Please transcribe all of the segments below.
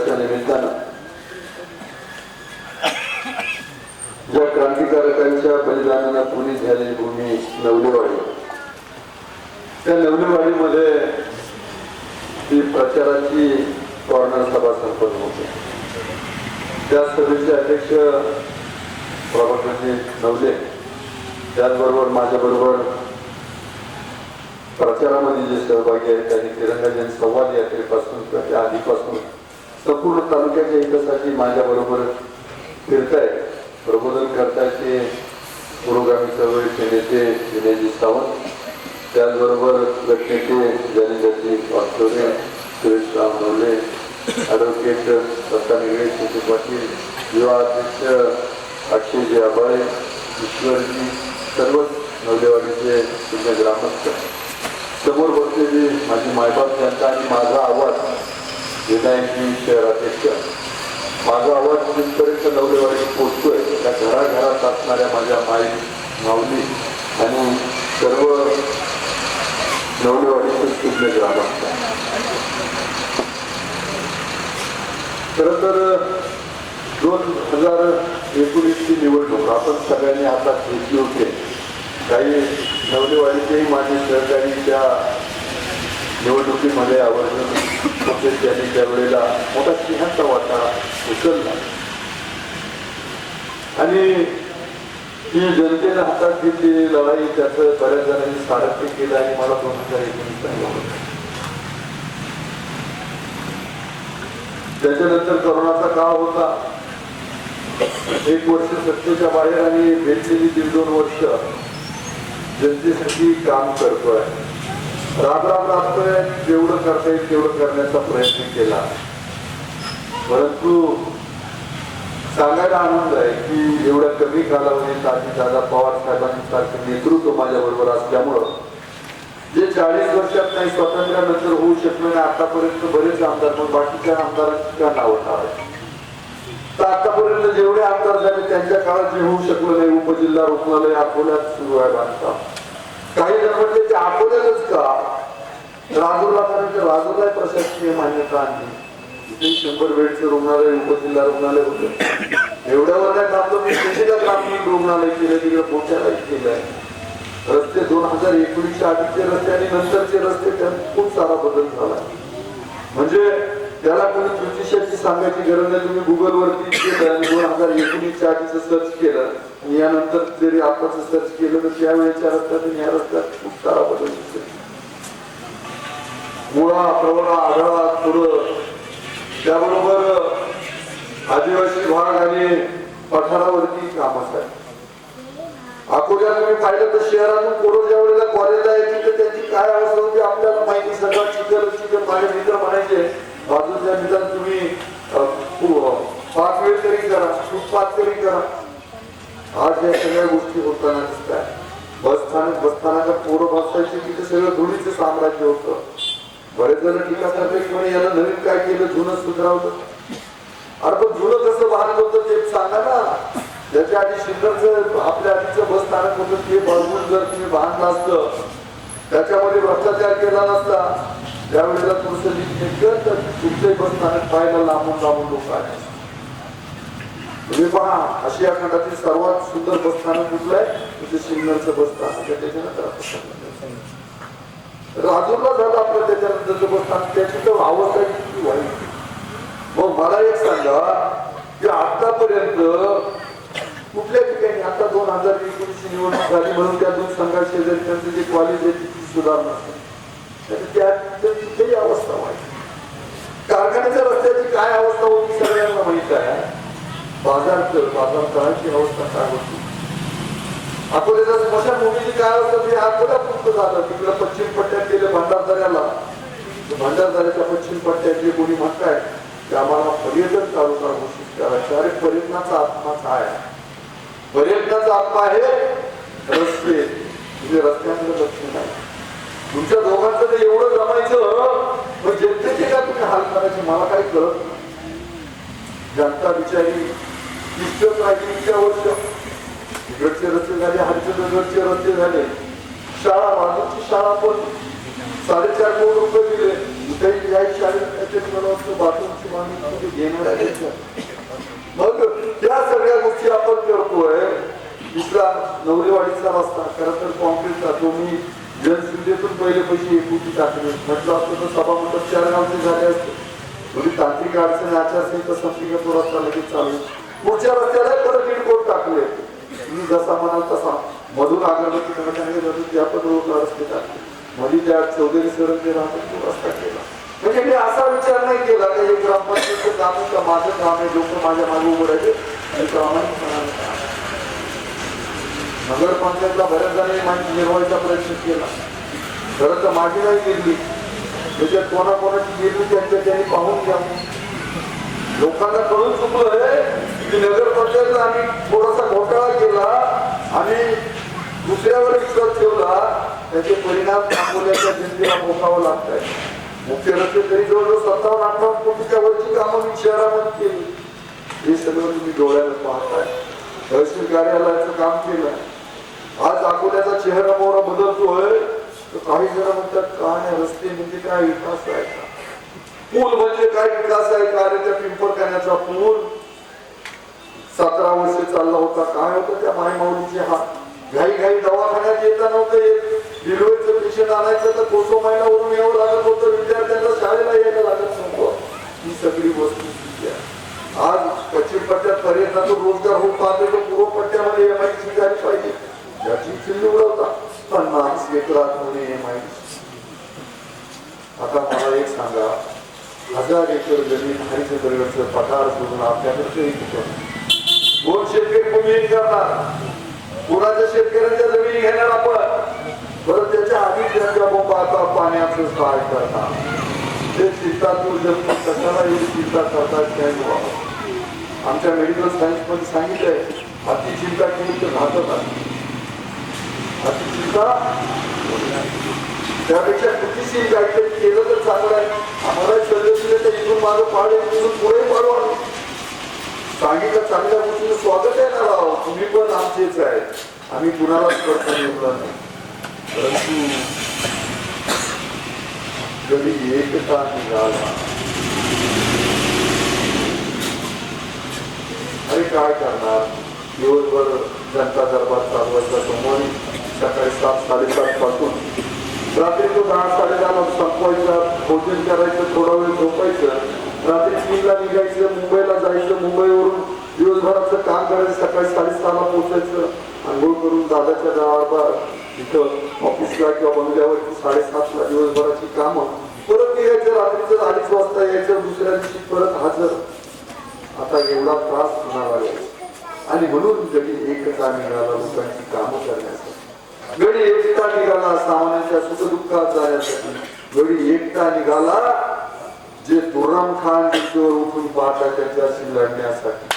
दिनाच्या निमित्तानं ज्या क्रांतिकारकांच्या बलिदानाला पुणे झालेली भूमी नवलेवाडी. त्या नवलेवाडीमध्ये ती प्रचाराची कॉर्नर सभा संपन्न होते. त्या सभेचे अध्यक्ष प्रभाकरजी नवले. त्याचबरोबर माझ्याबरोबर प्रचारामध्ये जे सहभागी आहेत त्यांनी तिरंगा जन संवाद यात्रेपासून त्या आधीपासून संपूर्ण तालुक्याच्या हितासाठी माझ्या बरोबर फिरतायत प्रबोधन करतायचे पुरोगामी चळवळीचे नेते विनयजी सावंत त्याचबरोबर गटनेते जनजाती वास्तवले सुरेश राम नवले ॲडव्होकेट दत्ता निगळे शेती पाटील युवा अध्यक्ष अक्षयजी आबाळे ईश्वरजी सर्वच नवदेवाडीचे तुमचे ग्रामस्थ. समोर बसलेली माझी मायबाप त्यांचा आणि माझा आवाज विनायकजी शहराध्यक्ष माझा आवाज तिथपर्यंत नवलेवाडी पोचतोय. त्या घराघरात असणाऱ्या माझ्या माई माऊली आणि सर्व नवलेवाडीचे तुझे ग्रामस्थ. खरं तर दोन हजार एकोणीसची निवडणूक आपण सगळ्यांनी हातात घेतली होते. काही नवरेवाडीचेही माझे सहकारी त्या निवडणुकीमध्ये आवर्जून होते त्यांनी त्यावेळेला मोठा सिंहाचा वाटा उचलला. आणि ती जनतेने हातात घेतलेली लढाई त्याचं बऱ्याच जणांनी सारथ्य केलं आणि मला दोन हजार एकोणीस त्याच्यानंतर करोनाचा काळ होता. एक वर्ष सत्तेच्या बाहेर आणि भेटलेली दीड दोन वर्ष जनतेसाठी काम करतोय. राब राब राबतोय जेवढं करता येईल तेवढं करण्याचा प्रयत्न केला. परंतु सांगायला आनंद आहे की एवढ्या कमी कालावधीत आधी दादा पवार साहेबांसारखं नेतृत्व माझ्या बरोबर असल्यामुळं जे चाळीस वर्षात नाही स्वातंत्र्यानंतर होऊ शकलं नाही आतापर्यंत बरेच आमदार पण बाकीच्या आमदारांच्या नावं तर आतापर्यंत जेवढे आमदार झाले त्यांच्या काळात जे होऊ शकलं नाही उपजिल्हा रुग्णालय अकोल्यात सुरू आहे बांधकाम. काही जणांमध्ये ते अकोल्यातच का राजूरला कारण राजूरला प्रशासकीय मान्यता आणली तिथे शंभर बेडचं रुग्णालय उपजिल्हा रुग्णालय होते. एवढ्यावर काय थांबलो मी तिथे प्राथमिक रुग्णालय केलं तिकडे मोठ्याला केलंय. रस्ते दोन हजार एकोणीसच्या आधीचे रस्ते आणि नंतरचे रस्ते त्यात खूप सारा बदल झाला. म्हणजे त्याला कोणी ज्योतिषाची सांगायची गरज नाही. तुम्ही गुगल वरती दोन हजार एकोणीसच्या आधीच सर्च केलं आणि यानंतर जरी आताच सर्च केलं तर त्यावेळेच्या रस्त्यात आणि या रस्त्यात खूप सारा बदल दिसेल मुळा प्रवळा आढळा पुढं त्याबरोबर आदिवासी भाग आणि पठारावरती काम आहे. अकोल्यात तुम्ही पाहिलं तर शहरातून पोरं ज्या वेळेला कॉलेजला यायची तर त्याची काय अवस्था होती आपल्याला माहिती सगळं चिकल चिकल माझे मित्र म्हणायचे. बाजूच्या निदान तुम्ही हो, हो. पाच वेळ तरी करा. खूप पाच तरी करा. आज या सगळ्या गोष्टी होताना दिसतात बसस्थानक बस स्थानक बस पोरं बसायची तिथे सगळं धुळीचं साम्राज्य होतं. बरेच जण टीका करते की म्हणे याला नवीन काय केलं? जुनं सुधारवलं अरे पण जुनं कसं बांधलं होतं ते सांगा ना. त्याच्या आधी शिंदरचं आपल्या आधीचं बस स्थानक होतं ते बळगून जर तुम्ही बांधलं असतं त्याच्यामध्ये भ्रष्टाचार केला नसता. त्यावेळेला तुमचं लिहिलं तर कुठले बस स्थानक पाहायला लांबून लांबून लोक आहे तुम्ही म्हणजे पहा आशिया खंडातील सर्वात सुंदर बसस्थानक कुठलं आहे म्हणजे सिन्नरचं बसस्थानक म्हणजे त्याच्यानंतर आपण राजूरला झालं आपलं त्याच्यानंतरचं बसस्थानक त्याची तर अवस्था किती वाईट. मग मला एक सांगा की आतापर्यंत कुठल्या ठिकाणी आता दोन हजार एकोणीसची निवडणूक झाली म्हणून त्या दोन संघात शेजारी त्यांचं जे कॉलेज आहे तिची सुधारणा झाली. त्या तिथेही अवस्था वाईट कारखान्याच्या रस्त्याची काय अवस्था होती सगळ्यांना माहीत आहे. बाजार बाजार तळाची अवस्था काय होती? अकोल्याच्या स्मशानभूमीची काय अवस्था ती अकोल्यापुरतं झालं? तिकडं पश्चिम पट्ट्यात गेलं भंडारदऱ्याला. भंडारदऱ्याच्या पश्चिम पट्ट्यात जे कोणी म्हणताय की आम्हाला पर्यटन तालुका घोषित करायचं अरे पर्यटनाचा आत्मा काय? आहे पर्यटनाचा आत्मा आहे रस्ते. म्हणजे रस्त्यांचं लक्ष नाही तुमच्या दोघांचं ते एवढं जमायचं पण जनतेचे का तुम्ही हाल करायचे मला काही कळत नाही. जनता बिचारी इष्टच राहिली इतक्या वर्ष इकडचे रस्ते झाले हरिचंद्रगडचे रस्ते झाले शाळा बाजूची शाळा पण साडेचार कोटी रुपये दिले कुठेही या शाळेत काहीतरी मला वाटतं बाथरूमची मागणी घेणारा घ्यायचा मग त्या सगळ्या गोष्टी आपण करतोय दुसरा नवरेवाडीचा रस्ता खरं तर कॉन्क्रीटचा तो मी जनसुविधेतून पहिले पैसे एकुटी टाकले. म्हटलं असतं तर सभामंडप चार गावचे झाले असते. म्हणजे तांत्रिक अडचण आचारसंहिता संपली का रस्ता लगेच चालू. पुढच्या रस्त्याला परत दीड कोट टाकले. तुम्ही जसा म्हणाल तसा. मधून अगरबत्ती कडकाने मधून त्या पण रोड रस्ते टाकले. मध्ये त्या चौधरी सरण जे राहतात तो रस्ता केला. म्हणजे मी असा विचार नाही केला की हे ग्रामपंचायतचं काम आहे का माझं काम आहे लोक माझ्या मागे उभं राहिले आणि प्रामाणिकपणाने नगरपंचायतला बऱ्याच जणांनी माहिती मिळवायचा प्रयत्न केला. खरं तर माझी नाही गेली. त्याच्यात कोणाकोणाची गेली त्यांच्या त्यांनी पाहून घ्या. लोकांना कळून चुकलंय की नगरपंचायतला आम्ही थोडासा घोटाळा केला आणि दुसऱ्यावर विश्वास ठेवला त्याचे परिणाम अकोल्याच्या जनतेला भोगावं लागत आहे मुख्य रस्ते तरी जवळजवळ सत्तावन्न अठ्ठावन्न कोटीच्या वरची कामं मी शहरामध्ये केली. हे सगळं तुम्ही डोळ्याला पाहताय. तहसील कार्यालयाचं काम केलं. आज अकोल्याचा चेहरा मोहरा बदलतोय. तर काही जण म्हणतात काय रस्ते म्हणजे काय विकास आहे का पूल म्हणजे काय विकास आहे का अरे त्या पिंपळखान्याचा पूल सतरा वर्ष चालला होता काय होतं त्या मायमाऊलीचे हात घाई घाई दवाखान्यात येता नव्हतं येत डिलिव्हरीचं पेशंट आणायचं तर कोसो महिन्यावरून यावं लागत होतं विद्यार्थ्यांना शाळेला यायला लागत नव्हतं ही सगळी वस्तू आज पश्चिम पट्ट्यात पर्यटनाचा रोजगार होत पाहतो तो पूर्व पट्ट्यामध्ये एम आय सी झाली पाहिजे. याची चिल्ली उडवता पन्नास एकरात एम आय आता मला एक सांगा हजार एकर जमीन हरित हरितगृहाचं पठार सोडून आपल्याकडे दोन शेतकरी भूमी करणार कुणाच्या शेतकऱ्यांच्या जमिनी घेणार आपण? परत त्याच्या आधी त्यांच्या आता पाण्याचं सहाय करणार ते चिंतातूर जमीन कशाला एवढी चिंता करतात काय आमच्या मेडिकल सायन्समध्ये सांगितलंय अति चिंता केली तर घातक आहे. त्यापेक्षा कृतीशील काहीतरी केलं तर चांगलं आहे. आम्हाला शरीर तर इथून मागं पाडे इथून पुढे पाडू आम्ही. सांगितलं चांगल्या गोष्टीचं स्वागत आहे ना राव. तुम्ही पण आमचेच आहे आम्ही कुणालाच करता येणार नाही. परंतु कधी एकता निघाला. अरे काय करणार? दिवसभर जनता दरबार चालवायचा सोमवारी सकाळी सात साडेसात पासून रात्री तो दहा साडेदहाला संपवायचा भोजन करायचं थोडा वेळ झोपायचं रात्री तीनला निघायचं मुंबईला जायचं मुंबईवरून दिवसभराचं काम करायचं. सकाळी साडेसहाला पोचायचं आंघोळ करून दादाच्या गावावर तिथं ऑफिसला किंवा बंगल्यावरती साडेसातला दिवसभराची कामं परत निघायचं रात्रीचं अडीच वाजता यायचं दुसऱ्या दिवशी परत हजर आता एवढा त्रास होणार आहे. आणि म्हणून जरी एकता निघाला लोकांची कामं करण्यासाठी गडी एकता निघाला सामान्यांच्या सुखदुःखात जाण्यासाठी गडी एकटा निघाला जे तुर्रम खान तिथवर उठून पाहता त्यांच्याशी लढण्यासाठी.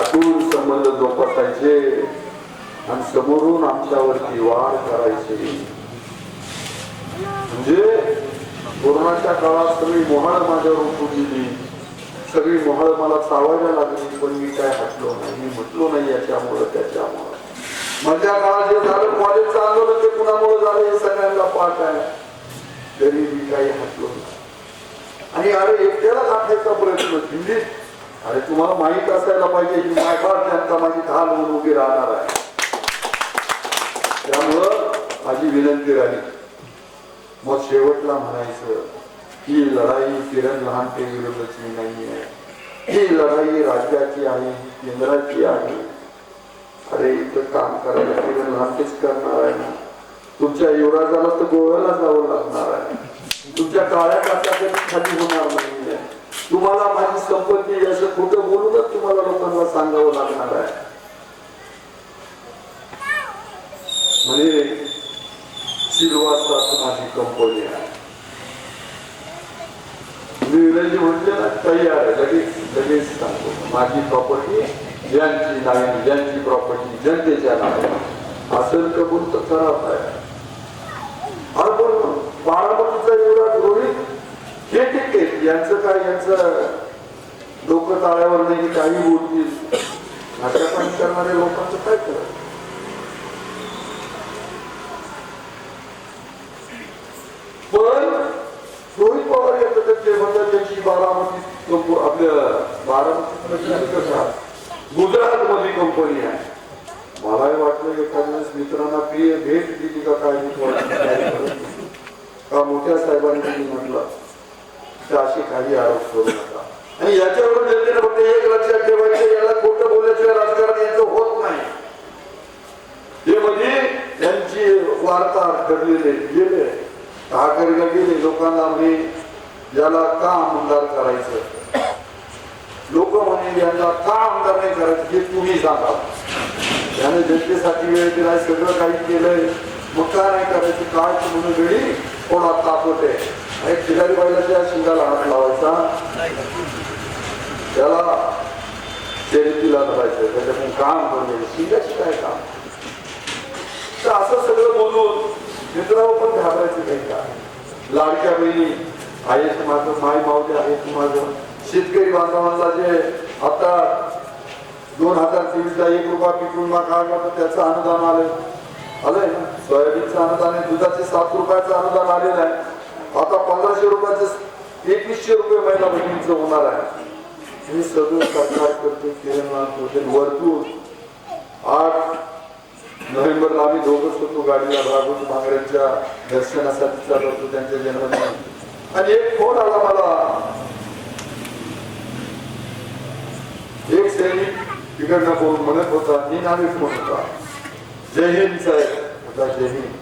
आतून संबंध जोपासायचे आणि समोरून आमच्यावरती वार करायचे. म्हणजे कोरोनाच्या काळात सगळी मोहाळ माझ्यावर उठून गेली. सगळी मोहाळ मला चावायला लागली पण मी काय हटलो नाही मी म्हटलो नाही याच्यामुळं त्याच्यामुळं. मधल्या काळात जे झालं कॉलेजचं आंदोलन ते कुणामुळे झालं हे सगळ्यांना पाठ आहे. तरी मी काही हटलो आणि अरे एकट्याला काढण्याचा प्रयत्न हिंदी अरे तुम्हाला माहीत असायला पाहिजे की मायबाप जनता माझी ढाल म्हणून उभी राहणार आहे. त्यामुळं माझी विनंती राहिली. मग शेवटला म्हणायचं ही लढाई किरण लहानटे विरोधाची नाही आहे ही लढाई राज्याची आहे केंद्राची आहे. अरे इथं काम करायला किरण करणार आहे. ना तुमच्या युवराजाला तर गोव्याला जावं लागणार आहे. तुमच्या काळ्या काचा खाली होणार नाही तुम्हाला माझी संपत्ती असं खोटं बोलूनच तुम्हाला लोकांना सांगावं लागणार आहे. म्हणजे सिल्वास्टाच माझी कंपनी आहे. मी इंग्रजी म्हटले ना तयार आहे लगेच लगेच सांगतो. माझी प्रॉपर्टी ज्यांची नाही ज्यांची प्रॉपर्टी जनतेच्या नाही असेल कबूल तर खराब आहे. अरे बारामतीचा एवढा रोहित हे टिकते यांचं काय यांचं डोकं ताळ्यावर नाही काही बोलतील. नाटकपण करणाऱ्या लोकांचं काय करायचं पण रोहित पवार येतं तर ते म्हणतात त्यांची कंप- आपल्या बारामती गुजरात मध्ये कंपनी आहे मलाही वाटलं एखाद्या वेळेस मित्रांना बी भेट दिली का काय मी वाटलं काय करत. का मोठ्या साहेबांनी मी म्हटलं तर असे काही आरोप करू नका आणि याच्यावरून जनतेने फक्त एक लक्षात ठेवायचं याला खोटं बोलल्याशिवाय राजकारण यांचं होत नाही हे मध्ये वार्ताहर ठरलेले गेले ठाकरेला गेले लोकांना मी याला का आमदार करायचं? लोक म्हणे यांना का आमदार नाही करायचं? हे तुम्ही सांगा. याने जनतेसाठी वेळ दिलाय सगळं काही केलंय. मग का नाही करायचं? काय म्हणून वेळी कोणा तापत आहे आणि बाईला बैलाच्या शिंगाला हात लावायचा. त्याला शर्यतीला धरायचं त्याच्यातून काम करून शिंगाची काय काम? तर असं सगळं बोलून मित्रावर पण घाबरायचं काही का? लाडक्या बहिणी आहे माझं माय मावले आहे माझं शेतकरी बांधवांना जे आता दोन हजार तेवीसला एक रुपया पीक विमा काढला तर त्याचं अनुदान आलंय. आलंय ना? सोयाबीनचं अनुदान आहे दुधाचे सात रुपयाचं अनुदान आलेलं आहे. आता पंधराशे रुपयाचं एकवीसशे रुपये महिला बहिणींचं होणार आहे. मी सगळं सरकार करते किरण करते वरतून आठ नोव्हेंबरला आम्ही दोघंच होतो गाडीला भागवत भांगऱ्यांच्या दर्शनासाठी चालत होतो त्यांच्या जन्मदिन आणि एक फोन आला मला. एक सैनिक तिकडनं बोलून म्हणत होता मी नावे फोन होता. जय हिंद साहेब. होता जय हिंद.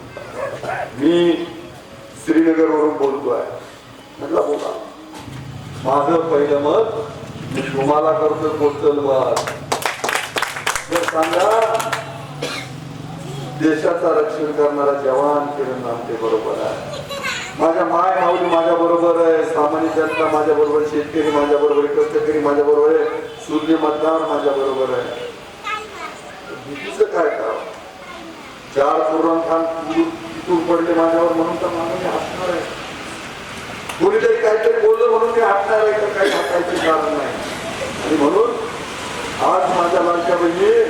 मी श्रीनगरवरून बोलतोय म्हटलं बोला. माझं पहिलं मत मी तुम्हाला करतो बोलतो मत तर सांगा देशाचा रक्षण करणारा जवान किरण आमटे बरोबर आहे. माझ्या माय माऊली माझ्या बरोबर आहे सामान्य जनता माझ्या बरोबर शेतकरी माझ्या बरोबर आहे कष्टकरी माझ्या बरोबर आहे सूर्य मतदार माझ्या बरोबर आहे. भीतीचं काय काम चार कुर्बान खान तुटून पडले माझ्यावर म्हणून तर मला मी हसणार आहे. कोणीतरी काहीतरी बोललं म्हणून मी हटणार आहे तर काही हसायचे कारण नाही. आणि म्हणून आज माझ्या लाडक्या बहिणी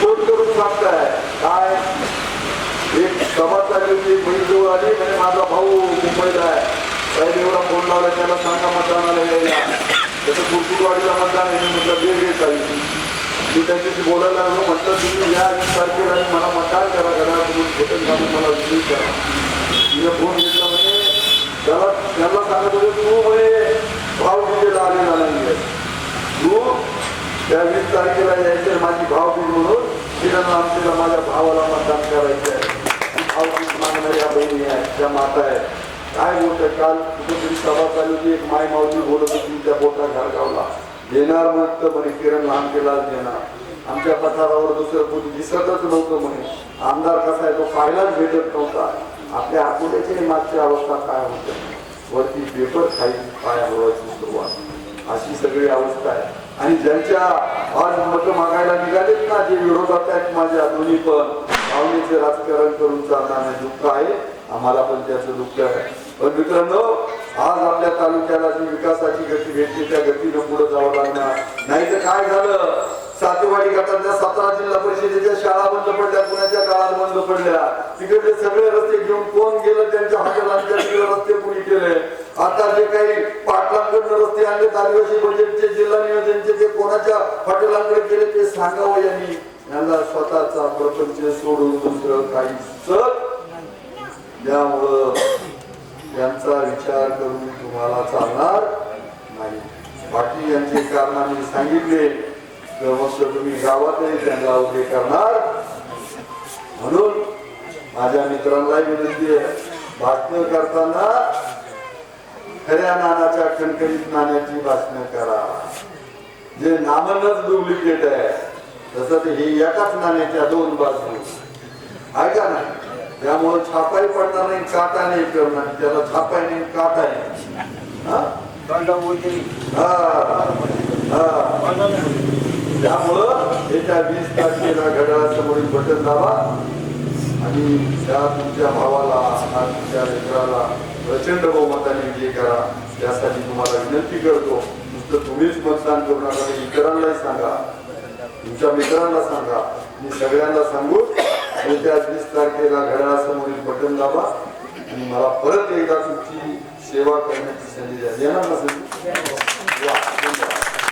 फोन करून सांगताय? काय? एक सभा चालली होती बहीण जवळ आली म्हणजे माझा भाऊ मुंबईला आहे. साहेब एवढा फोन लावला त्याला सांगा मतदानाला यायला. त्याचं कुरकुटवाडीला मतदान आहे म्हटलं वेळ घेत मी त्याच्याशी बोलायला लागलो म्हटलं तुम्ही या वीस तारखेला आणि मला मतदान करा करा तुम्ही भेटत घालून मला विजयी करा. तिने फोन घेतला म्हणजे त्याला त्याला सांगत होते तू म्हणे भाव दिलेला आलेला नाहीये. तू त्या वीस तारखेला यायचं माझी भावबीज म्हणून तिला आमच्या माझ्या भावाला मतदान करायचं आहे भावबीज मागणाऱ्या बहिणी आहेत त्या माता आहेत काय बोलतोय काल कुठेतरी सभा चालू होती एक माय मावली बोलत होती त्या बोटा घालगावला. देणार मग तर म्हणे किरण लहान केलाच देणार आमच्या पठारावर दुसरं कोणी दिसतच नव्हतं म्हणे. आमदार कसा आहे तो पाहायलाच भेटत नव्हता. आपल्या आकुल्याची मागची अवस्था काय होते? वरती पेपर खाई पाया सुरुवात. अशी सगळी अवस्था आहे. आणि ज्यांच्या आज मत मागायला निघालेत ना जे विरोधात आहेत माझ्या दोन्ही पण. भावनेचे राजकारण करून चालणार दुःख आहे. आम्हाला पण त्याचं दुःख आहे. पण मित्रांनो आज आपल्या तालुक्याला जी विकासाची गती भेटली त्या गतीनं पुढे जावं लागणार. नाही तर काय झालं? सातेवाडी गटातल्या सतरा जिल्हा परिषदेच्या शाळा बंद पडल्या पुण्याच्या काळात बंद पडल्या. तिकडले सगळे रस्ते घेऊन कोण गेलं? त्यांच्या हॉटेलांच्या तिकडे रस्ते पुढे केले. आता जे काही पाटलांकडनं रस्ते आणले आदिवासी बजेटचे जिल्हा नियोजनचे जे कोणाच्या हॉटेलांकडे गेले ते सांगावं यांनी. यांना स्वतःचा प्रपंच सोडून दुसरं काही सत त्यामुळं यांचा विचार करून तुम्हाला चालणार नाही. बाकी यांचे कारण आम्ही सांगितले. तर मग तुम्ही गावातही त्यांना उभे करणार. म्हणून माझ्या मित्रांनाही विनंती आहे भाषण करताना खऱ्या नानाच्या खणखणीत नाण्याची भाषण करा. जे नामांनाच डुप्लिकेट आहे तसं ते हे एकाच नाण्याच्या दोन बाजू ऐका ना त्यामुळे छापाही पडणार नाही काटा नाही करणार त्याला छापाय नाही काटा नाही हा. त्यामुळं येत्या वीस तारखेला घड्याळासमोरील बटन दाबा आणि त्या तुमच्या भावाला हा तुमच्या मित्राला प्रचंड बहुमताने विजय करा. त्यासाठी तुम्हाला विनंती करतो नुसतं तुम्हीच मतदान करू नका तर इतरांनाही सांगा. तुमच्या मित्रांना सांगा. मी सगळ्यांना सांगू येत्या वीस तारखेला घड्याळासमोरील बटन दाबा आणि मला परत एकदा तुमची सेवा करण्याची संधी द्या. येणार ना.